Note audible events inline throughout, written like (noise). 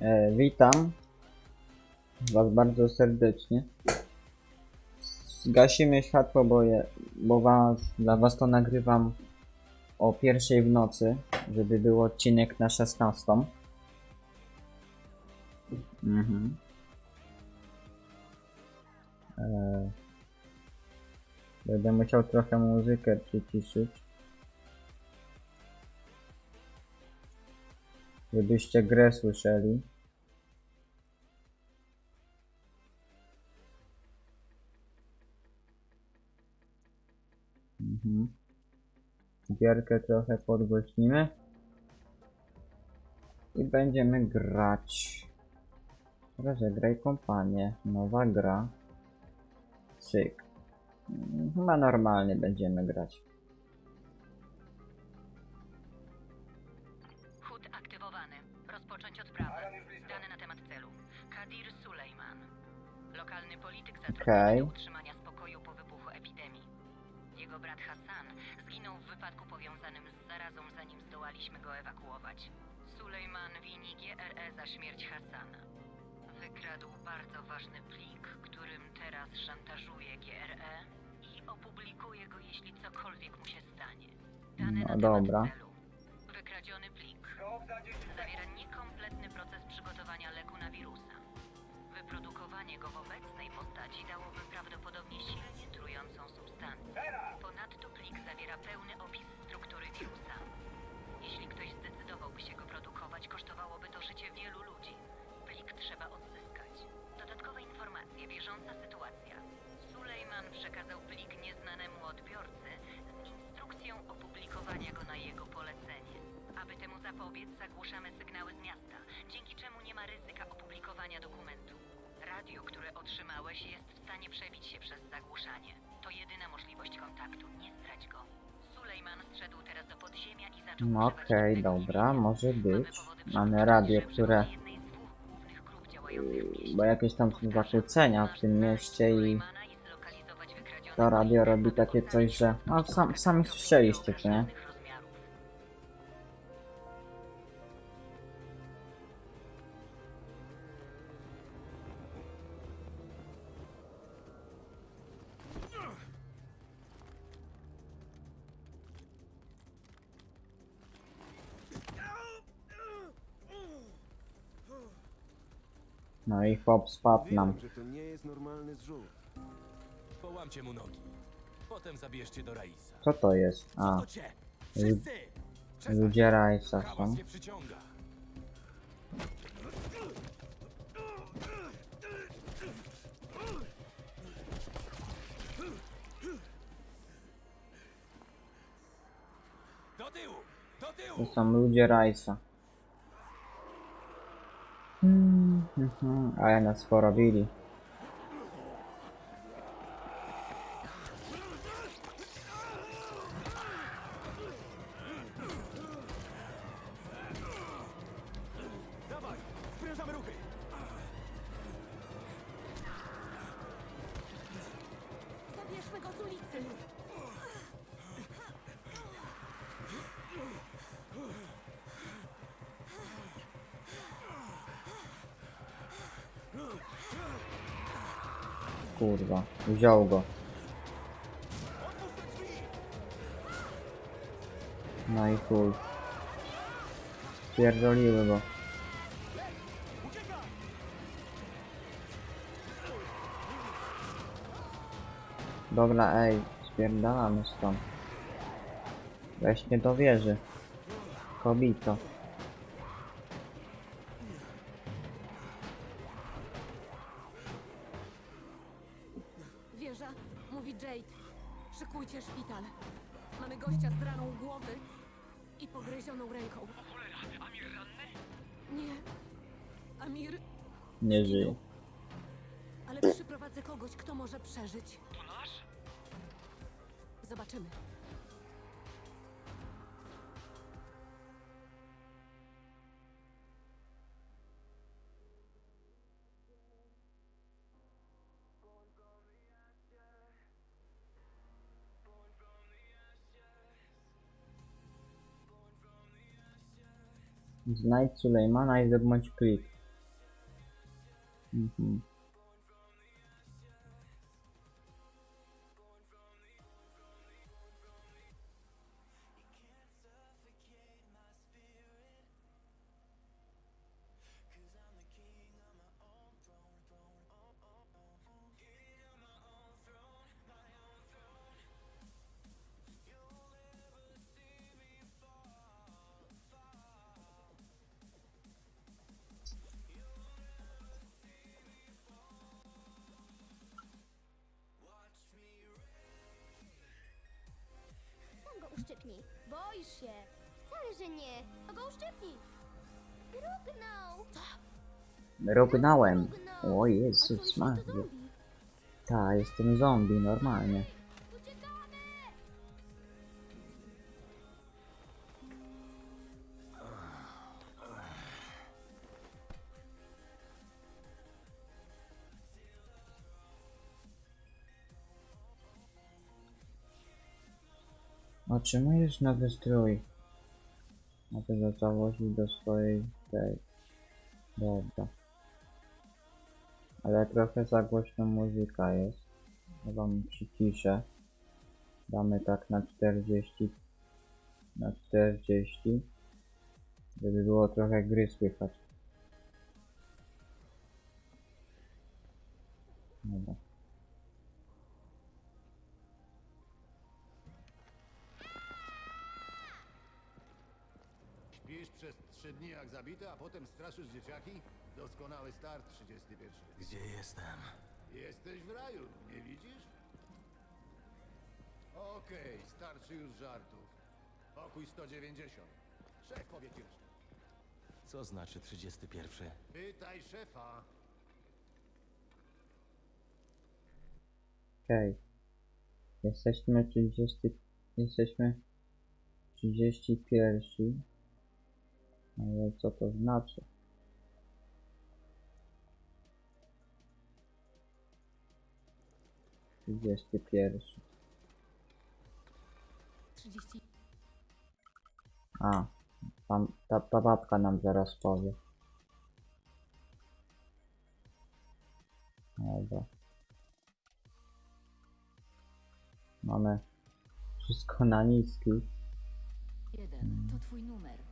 E, witam Was bardzo serdecznie. Zgasimy światło, bo, je, bo was, dla Was to nagrywam o pierwszej w nocy, żeby był odcinek na 16. Mhm. E, będę musiał trochę muzykę przyciszyć. Żebyście grę słyszeli. Mhm. Gierkę trochę podgłośnimy. I będziemy grać. Rozegraj kompanię. Nowa gra. Cyk. Mm, Chyba normalnie będziemy grać. Kadir Sulejman. Lokalny polityk zatrudniony Okej. do utrzymania spokoju po wybuchu epidemii. Jego brat Hassan zginął w wypadku powiązanym z zarazą, zanim zdołaliśmy go ewakuować. Sulejman wini GRE za śmierć Hassana. Wykradł bardzo ważny plik, którym teraz szantażuje GRE i opublikuje go, jeśli cokolwiek mu się stanie. Dane No na dobra. temat celu. Wykradziony plik zawiera niekompletny proces przygotowania leku na wirusa. Wyprodukowanie go w obecnej postaci dałoby prawdopodobnie silnie trującą substancję. Ponadto plik zawiera pełny opis struktury wirusa. Jeśli ktoś zdecydowałby się go produkować, kosztowałoby okej, dobra, może być. Mamy radio, które... mieście. Bo jakieś tam są zakłócenia w tym mieście i to radio robi takie coś, że... No sam, sami słyszeliście, czy nie? No i chłop spadł nam. Wiem, że to nie jest normalny zrzut. Połamcie mu nogi. Potem zabierzcie do Raisa. Co to jest? A, To cię! Wszyscy! Przestań! ludzie Rajsa Hałas są. nie przyciąga. Do tyłu! Do tyłu! To są ludzie Rajsa. Hmm, mhm, ale nas Kurwa, wziął go. No i chuj. Pierdoliły go. Dobra, ej, spierdalamy stąd. Weź nie do wieży. Kobito. Szykujcie szpital. Mamy gościa z raną głowy i pogryzioną ręką. Amir ranny? Nie. Amir, Nie żyje. ale przyprowadzę kogoś, kto może przeżyć. To nasz? Zobaczymy. Znajdź Sulejmana i zdobądź plik. Mhm. Uszczypnij. Boisz się. Wcale, że nie. To go uszczypnij. Rugnął. Co? Rognałem. O Jezus Maria. Ta, jestem zombie, normalnie. Otrzymujesz nowy strój. A ty go założyć do swojej tej. Dobra. Ale trochę za głośno muzyka jest. Ja wam przyciszę. Damy tak na 40. Na 40. Żeby było trochę gry słychać. Dobra. Trzy dni jak zabity, a potem straszysz dzieciaki? Doskonały start 31. Gdzie jestem? Jesteś w raju, nie widzisz? Okej, starczy już żartów. Pokój 190. Szef powie pierwszy. Co znaczy 31? Pytaj szefa. Okej. Jesteśmy 30. Jesteśmy 31. Ale co to znaczy? Trzydziesty pierwszy. 30. A, tam, ta, ta babka nam zaraz powie. Dobra. Mamy wszystko na niskich. Jeden, to twój numer.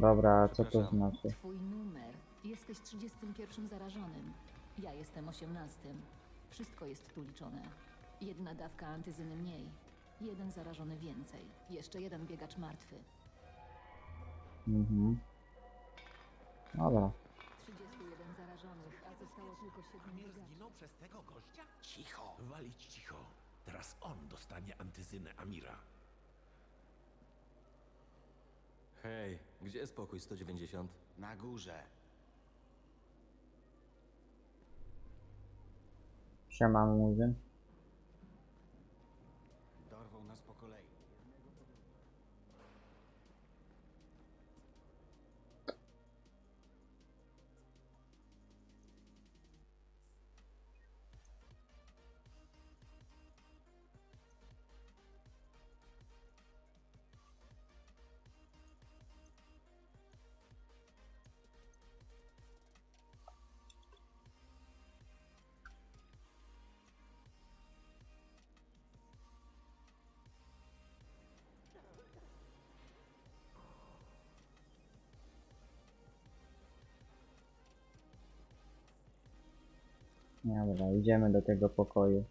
Dobra, a co to Przepraszam. znaczy? Twój numer. Jesteś 31 zarażonym. Ja jestem 18. Wszystko jest tu liczone. Jedna dawka antyzyny mniej. Jeden zarażony więcej. Jeszcze jeden biegacz martwy. Mhm. Dobra. 31 zarażonych, a zostało tylko 7 Amir biegaczy. zginął przez tego gościa? Cicho, walić cicho. Teraz on dostanie antyzynę Amira. Hej, gdzie jest pokój 190? Na górze. Siema Muzyn. Dobra, idziemy do tego pokoju.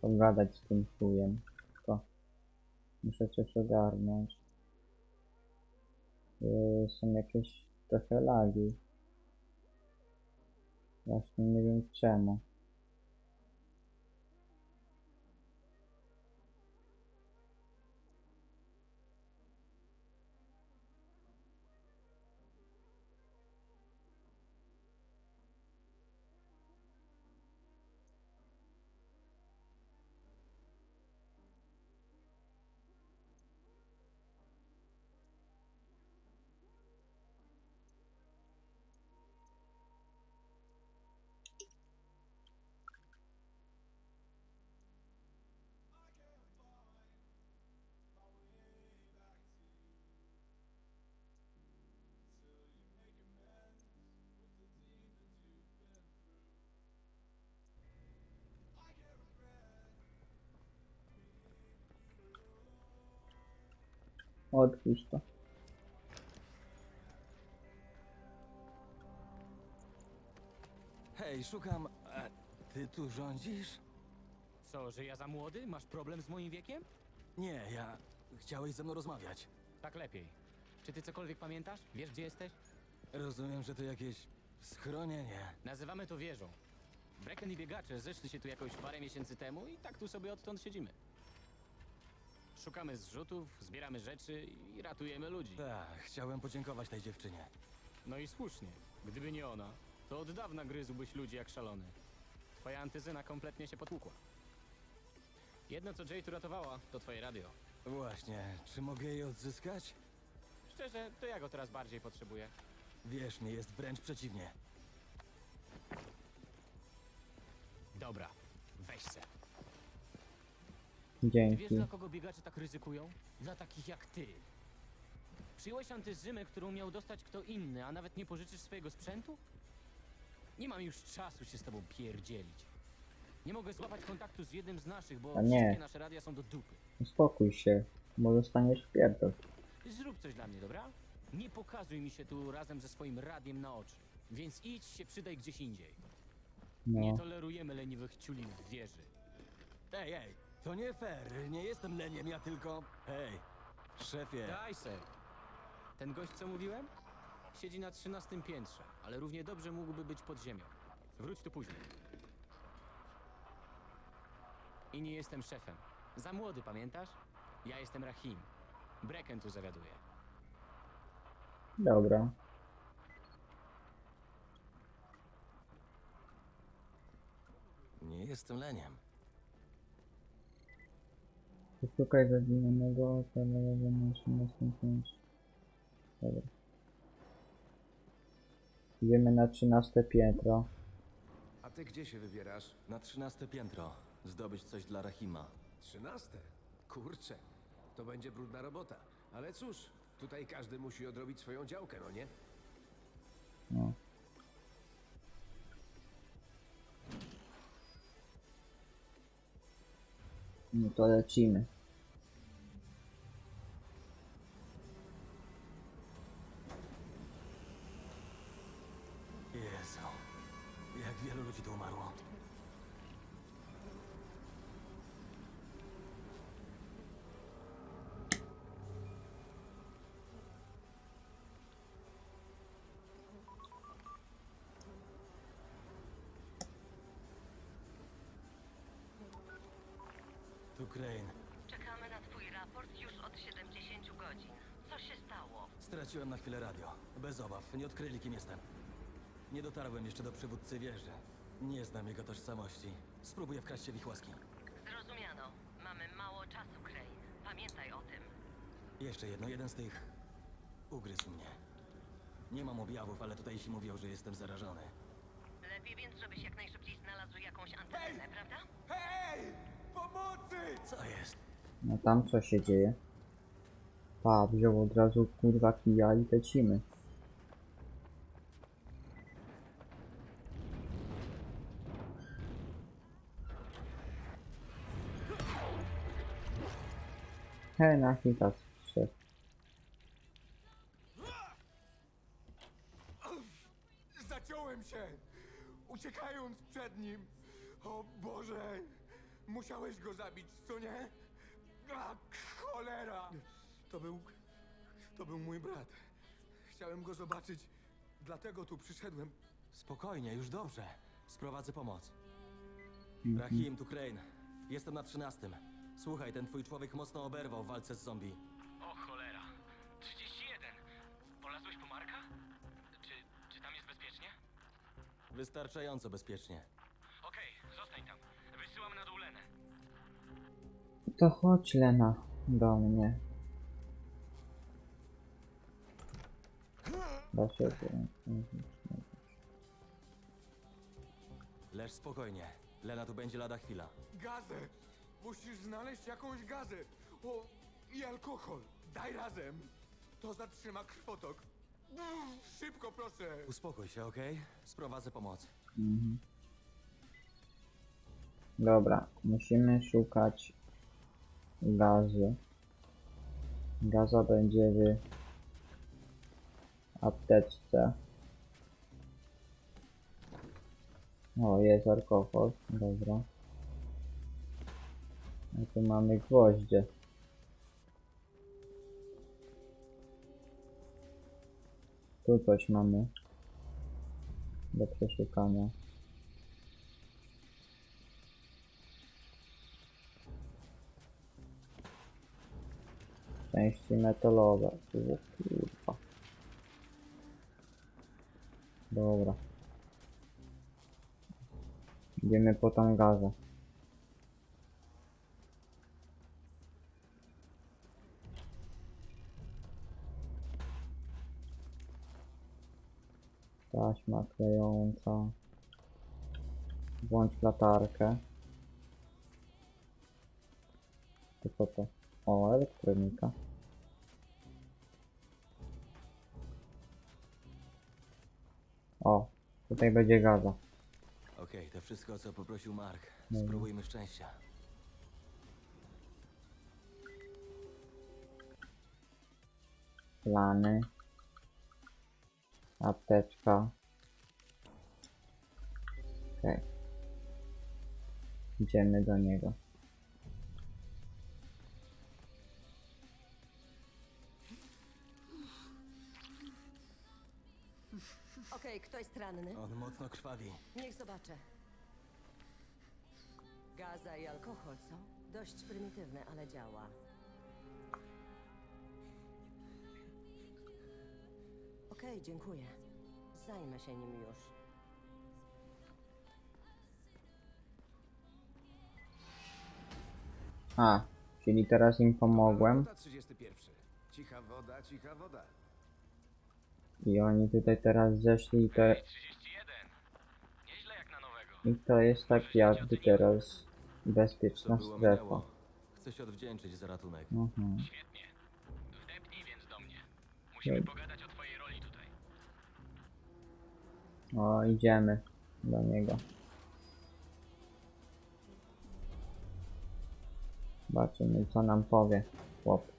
Pogadać z tym chujem. Tylko muszę coś ogarnąć. Yy, są jakieś trochę lagi. Właśnie nie wiem czemu. Otwórz to. Hej, szukam... A ty tu rządzisz? Co, że ja za młody? Masz problem z moim wiekiem? Nie, ja... Chciałeś ze mną rozmawiać. Tak lepiej. Czy ty cokolwiek pamiętasz? Wiesz, gdzie jesteś? Rozumiem, że to jakieś schronienie. Nazywamy to wieżą. Brecken i biegacze zeszli się tu jakoś parę miesięcy temu i tak tu sobie odtąd siedzimy. Szukamy zrzutów, zbieramy rzeczy i ratujemy ludzi. Tak, chciałem podziękować tej dziewczynie. No i słusznie. Gdyby nie ona, to od dawna gryzłbyś ludzi jak szalony. Twoja antyzyna kompletnie się potłukła. Jedno, co Jade uratowała, to twoje radio. Właśnie, czy mogę je odzyskać? Szczerze, to ja go teraz bardziej potrzebuję. Wierz mi, jest wręcz przeciwnie. Dobra, weź se. Wiesz, Dzięki. dla kogo biegacze tak ryzykują? Dla takich jak ty. Przyjąłeś antyzymę, którą miał dostać kto inny, a nawet nie pożyczysz swojego sprzętu? Nie mam już czasu się z tobą pierdzielić. Nie mogę złapać kontaktu z jednym z naszych, bo A nie. wszystkie nasze radia są do dupy. Uspokój się, bo zostaniesz w pierdol. Zrób coś dla mnie, dobra? Nie pokazuj mi się tu razem ze swoim radiem na oczy. Więc idź się przydaj gdzieś indziej. Nie No, tolerujemy leniwych ciuli w wieży. Ej, ej, to nie fair, nie jestem leniem, ja tylko... Hej, szefie, Daj se. Ten gość, co mówiłem? Siedzi na trzynastym piętrze, ale równie dobrze mógłby być pod ziemią. Wróć tu później. I nie jestem szefem. Za młody, pamiętasz? Ja jestem Rahim. Brecken tu zawiaduje. dobra. nie jestem leniem. Poszukaj zaginionego hotelowego na 13 piętrze. Dobra. Idziemy na 13 piętro. A ty gdzie się wybierasz? Na trzynaste piętro. Zdobyć coś dla Rahima. Trzynaste? Kurczę, to będzie brudna robota. Ale cóż, tutaj każdy musi odrobić swoją działkę, no nie? No. No to lecimy. 70 godzin. Co się stało? Straciłem na chwilę radio. Bez obaw, nie odkryli kim jestem. Nie dotarłem jeszcze do przywódcy wieży. Nie znam jego tożsamości. Spróbuję wkraść się w ich łaski. Zrozumiano. Mamy mało czasu, Crane. Pamiętaj o tym. Jeszcze jedno, jeden z tych ugryzł mnie. Nie mam objawów, ale tutaj się mówią, że jestem zarażony. Lepiej więc, żebyś jak najszybciej znalazł jakąś antennę, prawda? Co jest? No tam co się dzieje? Pa, wziął od razu kurwa kija i lecimy. Hej, na hita szef. Zaciąłem się, uciekając przed nim. O Boże, musiałeś go zabić, co nie? A, cholera! To był, to był mój brat. Chciałem go zobaczyć, dlatego tu przyszedłem. Spokojnie, już dobrze. Sprowadzę pomoc. Mhm. Rahim, tu Crane. Jestem na trzynastym. Słuchaj, ten twój człowiek mocno oberwał w walce z zombie. O cholera. 31. Polazłeś po Marka? Czy, czy tam jest bezpiecznie? Wystarczająco bezpiecznie. Okej, zostań tam. Wysyłam na dół Lenę. To chodź Lena do mnie. Da się to. Leż spokojnie. Lena tu będzie lada chwila. Gazę! Musisz znaleźć jakąś gazę. O, i alkohol. Daj razem. To zatrzyma krwotok. Uff, Szybko, proszę. Uspokój się, okej? Sprowadzę pomoc. Mhm. Dobra, musimy szukać gazy. Gaza będzie w apteczce. O, jest alkohol. Dobra. A tu mamy gwoździe. Tu coś mamy. Do przeszukania. Części metalowe. O. Dobra. Idziemy po tą gazę. Taśma klejąca. Włącz latarkę. To co to? O, elektronika. O, tutaj będzie gaza. Okej, to wszystko, o co poprosił Mark. Dobra. Spróbujmy szczęścia. Plany. Apteczka. Okej. Idziemy do niego. Okej, kto jest ranny? On mocno krwawi. Niech zobaczę. Gaza i alkohol, co? Dość prymitywne, ale działa. Okej, dziękuję. Zajmę się nim już. A, czyli teraz im pomogłem Robota 31. Cicha woda, cicha woda. I oni tutaj teraz zeszli i to, 31. Nieźle jak na nowego. i to jest tak jakby teraz bezpieczna strefa. Chcę się odwdzięczyć za ratunek. Mhm. Świetnie. Wdepnij więc do mnie. Musimy Dobra. pogadać o twojej roli tutaj. O, idziemy do niego. Zobaczymy co nam powie chłop.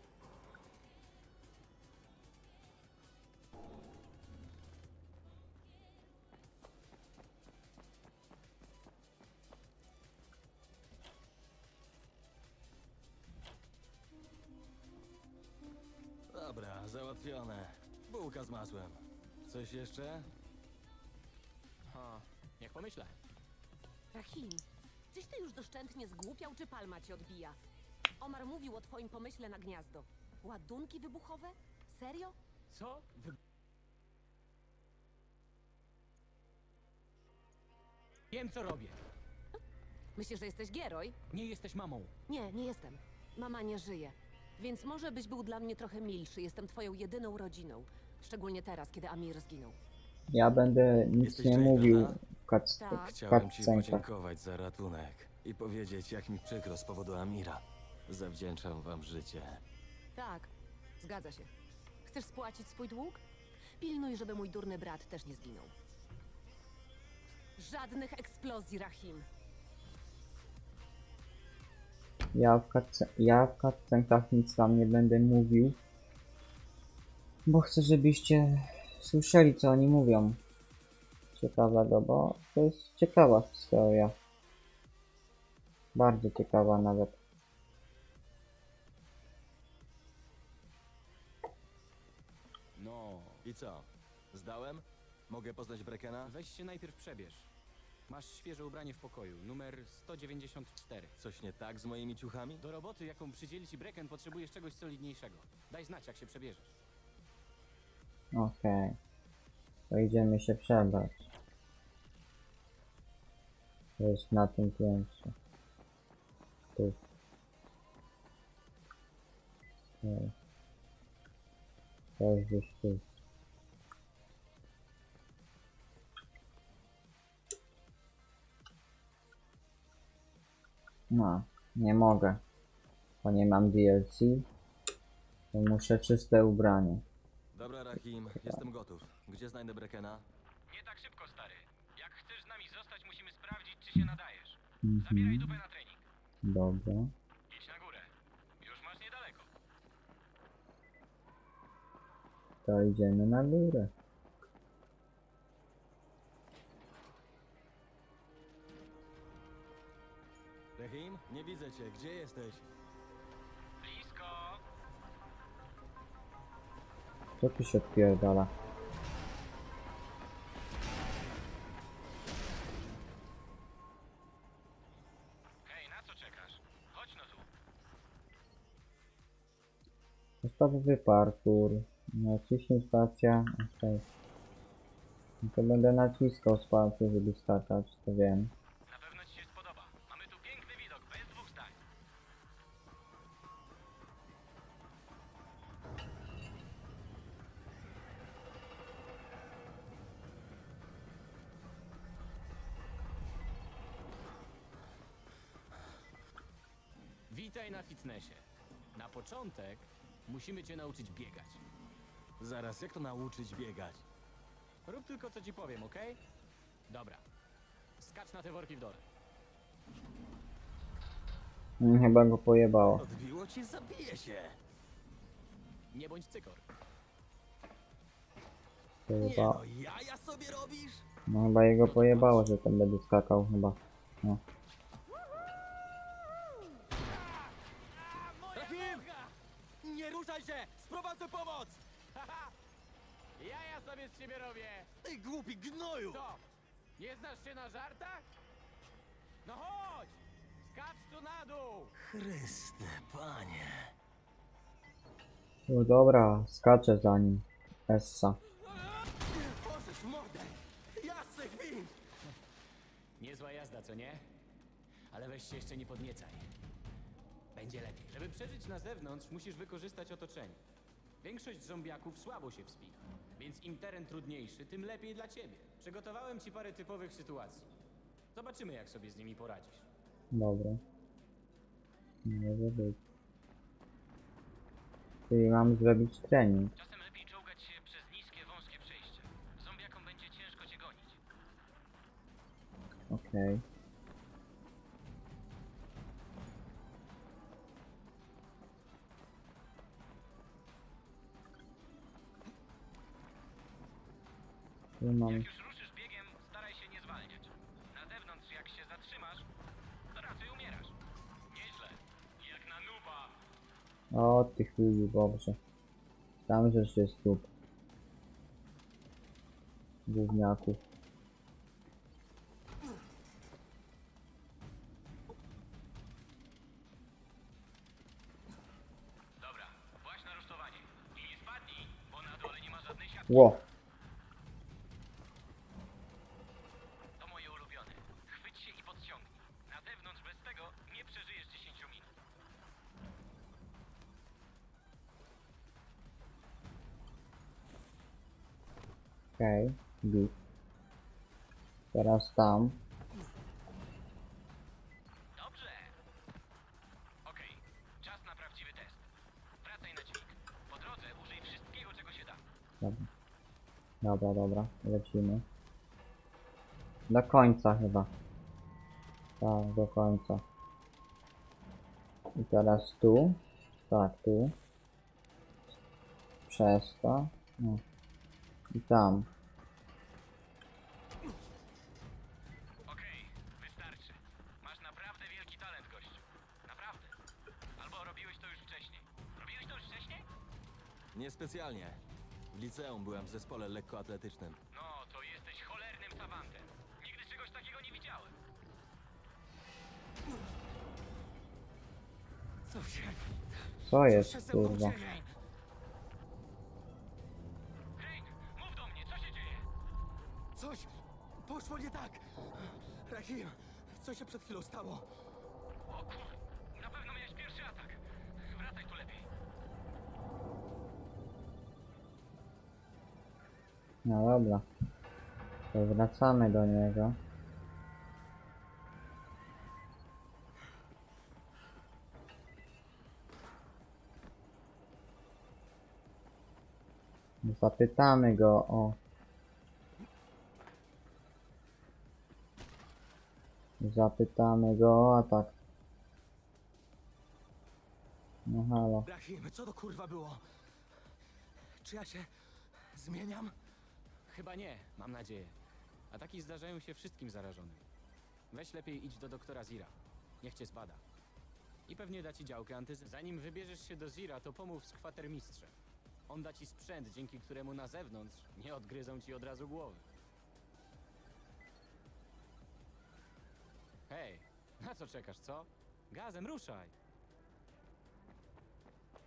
Jeszcze? Ha, niech pomyślę. Rahim, czyś ty już doszczętnie zgłupiał, czy palma ci odbija? Omar mówił o twoim pomyśle na gniazdo. Ładunki wybuchowe? Serio? Co? Wy... Wiem co robię. Myślisz, że jesteś Gieroj? Nie jesteś mamą. Nie, nie jestem. Mama nie żyje. Więc może byś był dla mnie trochę milszy. Jestem twoją jedyną rodziną. Szczególnie teraz, kiedy Amir zginął. Ja będę nic Jesteś nie Jane, mówił prawda? w kac- Tak. w Chciałem ci cutscenkach. podziękować za ratunek i powiedzieć, jak mi przykro z powodu Amira. Zawdzięczam wam życie. Tak, zgadza się. Chcesz spłacić swój dług? Pilnuj, żeby mój durny brat też nie zginął. Żadnych eksplozji, Rahim. Ja w, cutsce- ja w cutscenkach nic wam nie będę mówił. Bo chcę, żebyście słyszeli, co oni mówią. Ciekawego, bo to jest ciekawa historia. Bardzo ciekawa nawet. No, I co? Zdałem? Mogę poznać Brekena? weź się najpierw przebierz. Masz świeże ubranie w pokoju, numer 194. Coś nie tak z moimi ciuchami? Do roboty, jaką przydzieli ci Brecken, potrzebujesz czegoś solidniejszego. Daj znać, jak się przebierzesz. Okej. To idziemy się przebrać. To jest na tym piętrze. Tu. Okej. To jest gdzieś tu. No, nie mogę. Bo nie mam DLC. To muszę czyste ubranie. Dobra, Rahim, jestem gotów. Gdzie znajdę Brekena? Nie tak szybko, stary. Jak chcesz z nami zostać, musimy sprawdzić, czy się nadajesz. Mhm. dupę na trening. Dobra. Idź na górę. Już masz niedaleko. To idziemy na górę. Rahim, nie widzę cię. Gdzie jesteś? Co tu się odpierdala? Podstawowy parkour. Naciśnij spacja. Okej. No To będę naciskał spację, żeby skakać, to wiem. Witaj na fitnessie. Na początek musimy cię nauczyć biegać. Zaraz, jak to nauczyć biegać? Rób tylko co ci powiem, ok? Dobra. Skacz na te worki w dole. Mm, Chyba go pojebało. Odbiło ci, zabije się. Nie bądź cykor. Nie Pojebało. no, jaja sobie robisz? No chyba jego pojebało, że ten będzie skakał chyba. No. Sprowadzę pomoc! Ja ja sobie z ciebie robię! Ty głupi gnoju! Co? Nie znasz się na żartach? No chodź! Skacz tu na dół! Chryste, panie. No dobra, skaczę za nim. Essa. Możesz mordę! Jasny gwint! Niezła jazda, co nie? Ale weź się jeszcze nie podniecaj. Będzie lepiej. Żeby przeżyć na zewnątrz, musisz wykorzystać otoczenie. Większość zombiaków słabo się wspina, więc im teren trudniejszy, tym lepiej dla ciebie. Przygotowałem ci parę typowych sytuacji. Zobaczymy, jak sobie z nimi poradzisz. Dobra. Może być. Czyli mam zrobić trening. Czasem lepiej czołgać się przez niskie, wąskie przejścia. Zombiakom będzie ciężko cię gonić. Okej. Tu mam... już ruszysz biegiem, staraj się nie zwalniać. Na zewnątrz, jak się zatrzymasz, to raczej umierasz. Nieźle. Jak na nuba. O, ty chuju, dobrze. Tam rzecz jest tu. Gówniaków. Dobra, właśnie na rusztowanie. I nie spadnij, bo na dole nie ma żadnej siatki. Ło! Tam. Dobrze. Okej, czas na prawdziwy test. Wracaj na dźwig. Po drodze użyj wszystkiego, czego się da. Dobra. Dobra, dobra, lecimy. Do końca chyba. Tak, do końca. I teraz tu. Tak, tu. Przez to. No. I tam. Liceum byłem w zespole lekkoatletycznym. No, to jesteś cholernym savantem. Nigdy czegoś takiego nie widziałem. Co się... Co jest, kurwa? Crane, mów do mnie, co się dzieje? Coś poszło nie tak. Rahim, co się przed chwilą stało? No dobra. To wracamy do niego. Zapytamy go o... Zapytamy go o atak. No halo. Rahim, co to kurwa było? Czy ja się Zmieniam? Chyba nie, mam nadzieję. Ataki zdarzają się wszystkim zarażonym. Weź lepiej idź do doktora Zira. Niech cię zbada. I pewnie da ci działkę antyzy. Zanim wybierzesz się do Zira, to pomów z kwatermistrzem. On da ci sprzęt, dzięki któremu na zewnątrz nie odgryzą ci od razu głowy. Hej, na co czekasz, co? Gazem ruszaj!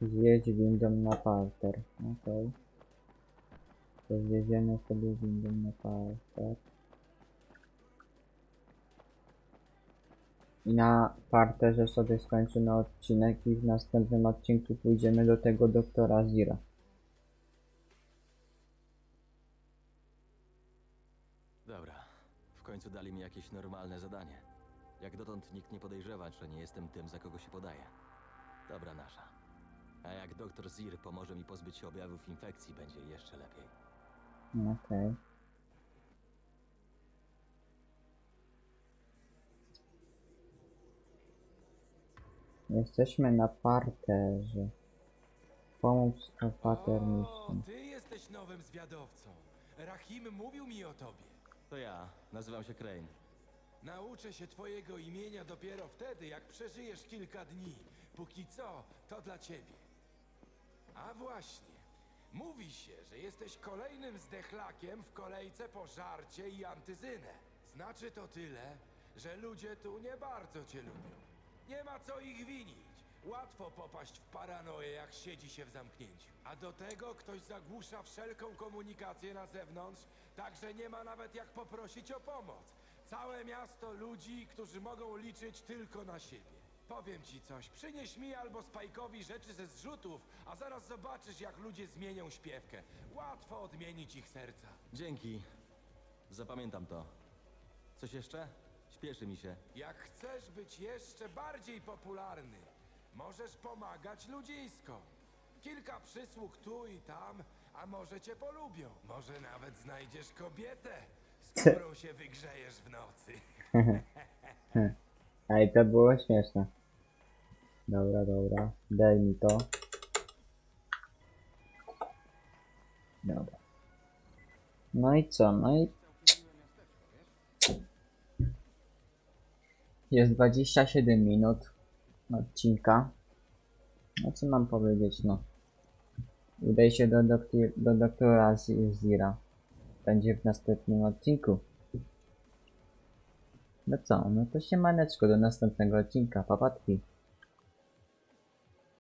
Zjedź windą na parter. Okej. To zjedziemy sobie windą na parter. I na parterze sobie skończymy odcinek i w następnym odcinku pójdziemy do tego doktora Zira. Dobra. W końcu dali mi jakieś normalne zadanie. Jak dotąd nikt nie podejrzewa, że nie jestem tym, za kogo się podaję. Dobra nasza. A jak doktor Zir pomoże mi pozbyć się objawów infekcji, będzie jeszcze lepiej. Okej. Jesteśmy na parterze. Pomóc kwatermistrzom. ty jesteś nowym zwiadowcą. Rahim mówił mi o tobie. To ja. Nazywam się Crane. Nauczę się twojego imienia dopiero wtedy, jak przeżyjesz kilka dni. Póki co, to dla ciebie. A właśnie. Mówi się, że jesteś kolejnym zdechlakiem w kolejce po żarcie i antyzynę. Znaczy to tyle, że ludzie tu nie bardzo cię lubią. Nie ma co ich winić. Łatwo popaść w paranoję, jak siedzi się w zamknięciu. A do tego ktoś zagłusza wszelką komunikację na zewnątrz, także nie ma nawet jak poprosić o pomoc. Całe miasto ludzi, którzy mogą liczyć tylko na siebie. Powiem ci coś, przynieś mi albo Spajkowi rzeczy ze zrzutów, a zaraz zobaczysz, jak ludzie zmienią śpiewkę. Łatwo odmienić ich serca. Dzięki. Zapamiętam to. Coś jeszcze? Śpieszy mi się. Jak chcesz być jeszcze bardziej popularny, możesz pomagać ludziskom. Kilka przysług tu i tam, a może cię polubią. Może nawet znajdziesz kobietę, z którą się wygrzejesz w nocy. (laughs) Ej, to było śmieszne. Dobra, dobra. Daj mi to. Dobra. No i co? No i... Jest 27 minut odcinka. No co mam powiedzieć, no. Udaj się do, doktor, do doktora Zira. Będzie w następnym odcinku. No co, no to się maneczko do następnego odcinka, papatki.